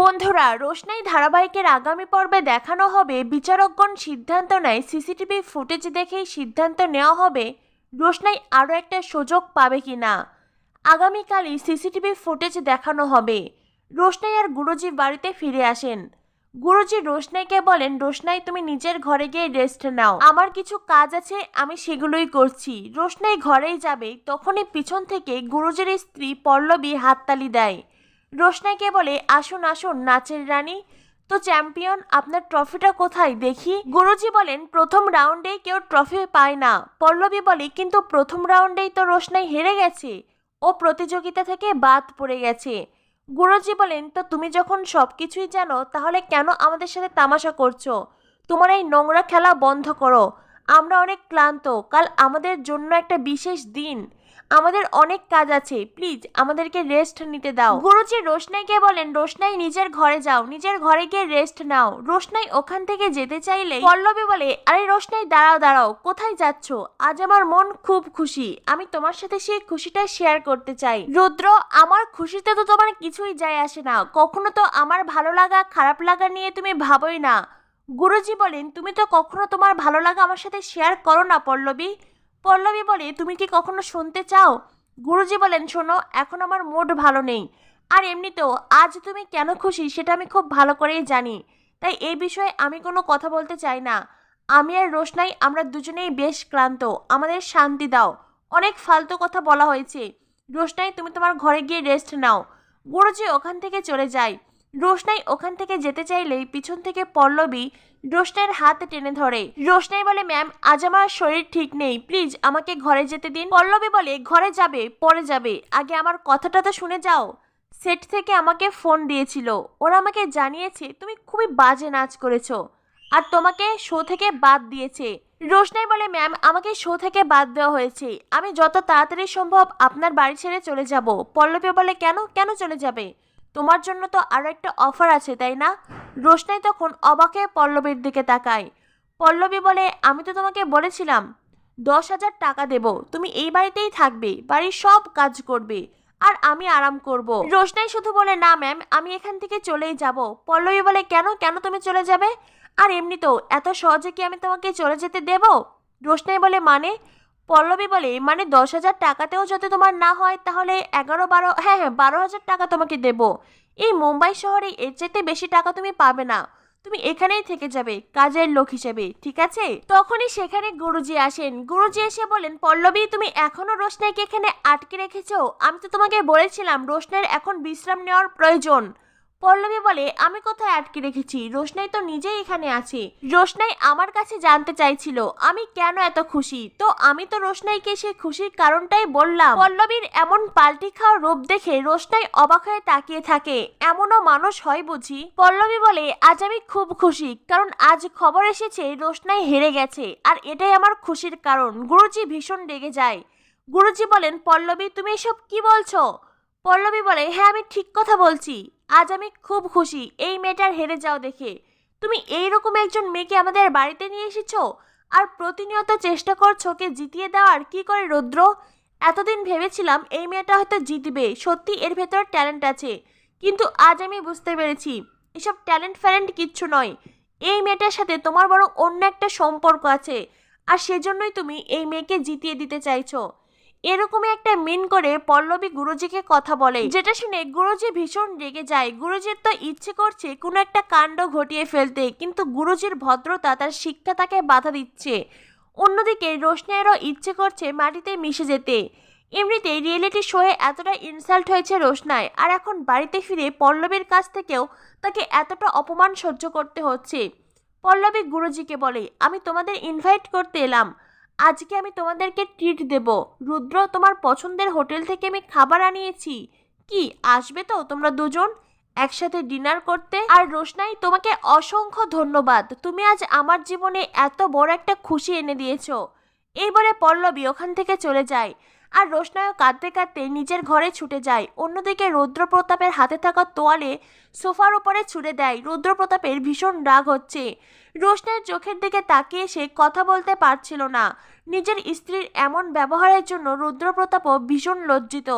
বন্ধুরা, রোশনাই ধারাবাহিকের আগামী পর্বে দেখানো হবে বিচারকগণ সিদ্ধান্ত নেয়, সিসিটিভি ফুটেজ দেখেই সিদ্ধান্ত নেওয়া হবে রোশনাই আরও একটা সুযোগ পাবে কি না। আগামীকালই সিসিটিভি ফুটেজ দেখানো হবে। রোশনাই আর গুরুজি বাড়িতে ফিরে আসেন। গুরুজি রোশনাইকে বলেন, রোশনাই, তুমি নিজের ঘরে গিয়ে রেস্ট নাও। আমার কিছু কাজ আছে, আমি সেগুলোই করছি। রোশনাই ঘরেই যাবে, তখনই পিছন থেকে গুরুজির স্ত্রী পল্লবী হাততালি দেয়। রোশনাইকে বলে আসুন আসুন, নাচের রানী। তো চ্যাম্পিয়ন, আপনার ট্রফিটা কোথায়? দেখি। গুরুজি বলেন, প্রথম রাউন্ডেই কেউ ট্রফি পায় না। পল্লবী বলে, কিন্তু প্রথম রাউন্ডেই তো রোশনাই হেরে গেছে। ও প্রতিযোগিতা থেকে বাদ পড়ে গেছে। গুরুজি বলেন, তো তুমি যখন সব কিছুই জানো, তাহলে কেন আমাদের সাথে তামাশা করছ? তোমার এই নোংরা খেলা বন্ধ করো। আমরা অনেক ক্লান্ত। কাল আমাদের জন্য একটা বিশেষ দিন। আমাদের অনেক কাজ আছে। প্লিজ, আমাদেরকে রেস্ট নিতে দাও। গুরুজি রোশনাইকে বলেন, রোশনাই, নিজের ঘরে যাও। নিজের ঘরে গিয়ে রেস্ট নাও। রোশনাই ওখান থেকে যেতে চাইলে পল্লবী বলে, আরে রোশনাই, দাঁড়াও দাঁড়াও। কোথায় যাচ্ছ? আজ আমার মন খুব খুশি। আমি তোমার সাথে সেই খুশিটা শেয়ার করতে চাই। রুদ্র, আমার খুশিতে তো তোমার কিছুই যায় আসে না। কখনো তো আমার ভালো লাগা, খারাপ লাগা নিয়ে তুমি ভাবোই না। গুরুজি বলেন, তুমি তো কখনো তোমার ভালো লাগা আমার সাথে শেয়ার করো না, পল্লবী। পল্লবী বলে, তুমি কি কখনো শুনতে চাও? গুরুজি বলেন, শোনো, এখন আমার মুড ভালো নেই। আর এমনিতেও আজ তুমি কেন খুশি সেটা আমি খুব ভালো করেই জানি। তাই এই বিষয়ে আমি কোনো কথা বলতে চাই না। আমি আর রোশনাই আমরা দুজনেই বেশ ক্লান্ত। আমাদের শান্তি দাও। অনেক ফালতু কথা বলা হয়েছে। রোশনাই, তুমি তোমার ঘরে গিয়ে রেস্ট নাও। গুরুজি ওখান থেকে চলে যায়। রোশনাই ওখান থেকে যেতে চাইলেই পিছন থেকে পল্লবী রোশনাইয়ের হাত টেনে ধরে। রোশনাই বলে, ম্যাম, আজ আমার শরীর ঠিক নেই। প্লিজ, আমাকে ঘরে যেতে দিন। পল্লবী বলে, ঘরে যাবে, পরে যাবে। আগে আমার কথাটা তো শুনে যাও। সেট থেকে আমাকে ফোন দিয়েছিল। ওরা আমাকে জানিয়েছে, তুমি খুবই বাজে নাচ করেছ আর তোমাকে শো থেকে বাদ দিয়েছে। রোশনাই বলে, ম্যাম, আমাকে শো থেকে বাদ দেওয়া হয়েছে। আমি যত তাড়াতাড়ি সম্ভব আপনার বাড়ি ছেড়ে চলে যাব। পল্লবী বলে, কেন? কেন চলে যাবে? তোমার জন্য তো আরও একটা অফার আছে, তাই না? রোশনাই তখন অবাকে পল্লবীর দিকে তাকায়। পল্লবী বলে, আমি তো তোমাকে বলেছিলাম, দশ হাজার টাকা দেব। তুমি এই বাড়িতেই থাকবে, বাড়ির সব কাজ করবে, আর আমি আরাম করব। রোশনাই শুধু বলে, না ম্যাম, আমি এখান থেকে চলেই যাব। পল্লবী বলে, কেন? কেন তুমি চলে যাবে? আর এমনিতেও এত সহজে কি আমি তোমাকে চলে যেতে দেব? রোশনাই বলে মানে? পল্লবী বলে মানে দশ হাজার টাকাতেও যদি তোমার না হয়, তাহলে এগারো, বারো হ্যাঁ হ্যাঁ বারো হাজার টাকা তোমাকে দেব। এই মুম্বাই শহরে এর চাইতে বেশি টাকা তুমি পাবে না। তুমি এখানেই থেকে যাবে, কাজের লোক হিসেবে, ঠিক আছে? তখনই সেখানে গুরুজি আসেন। গুরুজি এসে বলেন, পল্লবী, তুমি এখনও রোশনাইকে এখানে আটকে রেখেছো? আমি তো তোমাকে বলেছিলাম রোশনের এখন বিশ্রাম নেওয়ার প্রয়োজন। পল্লবী বলে, আমি কোথায় আটকে রেখেছি? রোশনাই তো নিজেই এখানে আছে। রোশনাই আমার কাছে জানতে চাইছিল। আমি কেন এত খুশি? তো আমি তো রোশনাইকে সে খুশির কারণটাই বললাম। পল্লবীর এমন পাল্টি খাওয়া রূপ দেখে রোশনাই অবাক হয়ে তাকিয়ে থাকে। এমনও মানুষ হয় বুঝি? পল্লবী বলে, আজ আমি খুব খুশি, কারণ আজ খবর এসেছে রোশনাই হেরে গেছে, আর এটাই আমার খুশির কারণ। গুরুজি ভীষণ রেগে যায়। গুরুজি বলেন, পল্লবী, তুমি এসব কি বলছো? পল্লবী বলে হ্যাঁ আমি ঠিক কথা বলছি। আজ আমি খুব খুশি, এই মেয়েটার হেরে যাও দেখে। তুমি এইরকম একজন মেয়েকে আমাদের বাড়িতে নিয়ে এসেছ? আর প্রতিনিয়ত চেষ্টা করছ কে জিতিয়ে দেওয়ার, কি করে রুদ্র? এতদিন ভেবেছিলাম এই মেয়েটা হয়তো জিতবে, সত্যি এর ভেতর ট্যালেন্ট আছে। কিন্তু আজ আমি বুঝতে পেরেছি, এসব ট্যালেন্ট ফ্যালেন্ট কিচ্ছু নয়। এই মেয়েটার সাথে তোমার বরং অন্য একটা সম্পর্ক আছে, আর সেজন্যই তুমি এই মেয়েকে জিতিয়ে দিতে চাইছো। এরকমই একটা মিন করে পল্লবী গুরুজিকে কথা বলে। যেটা শুনে গুরুজি ভীষণ রেগে যায়। গুরুজির তো ইচ্ছে করছে কোনো একটা কাণ্ড ঘটিয়ে ফেলতে, কিন্তু গুরুজির ভদ্রতা তার শিক্ষা তাকে বাধা দিচ্ছে। অন্যদিকে রোশনাইয়েরও ইচ্ছে করছে মাটিতে মিশে যেতে। এমনিতে রিয়েলিটি শোয়ে এতটা ইনসাল্ট হয়েছে রোশনায় আর এখন বাড়িতে ফিরে পল্লবীর কাছ থেকেও তাকে এতটা অপমান সহ্য করতে হচ্ছে। পল্লবী গুরুজিকে বলে, আমি তোমাদের ইনভাইট করতে এলাম। আজকে আমি তোমাদেরকে ট্রিট দেব। রুদ্র, তোমার পছন্দের হোটেল থেকে আমি খাবার আনিয়েছি। কি, আসবে তো তোমরা দুজন? একসাথে ডিনার করতে। আর রোশনাই, তোমাকে অসংখ্য ধন্যবাদ। তুমি আজ আমার জীবনে এত বড় একটা খুশি এনে দিয়েছ। এইবারে পল্লবী ওখান থেকে চলে যায়। আর রোশনায়ও কাঁদতে কাঁদতে নিজের ঘরে ছুটে যায়। অন্যদিকে রুদ্রপ্রতাপের হাতে থাকা তোয়ালে সোফার ওপরে ছুড়ে দেয়। রুদ্রপ্রতাপের ভীষণ রাগ হচ্ছে। রোশনের চোখের দিকে তাকিয়ে সে কথা বলতে পারছিল না। নিজের স্ত্রীর এমন ব্যবহারের জন্য রুদ্রপ্রতাপও ভীষণ লজ্জিত।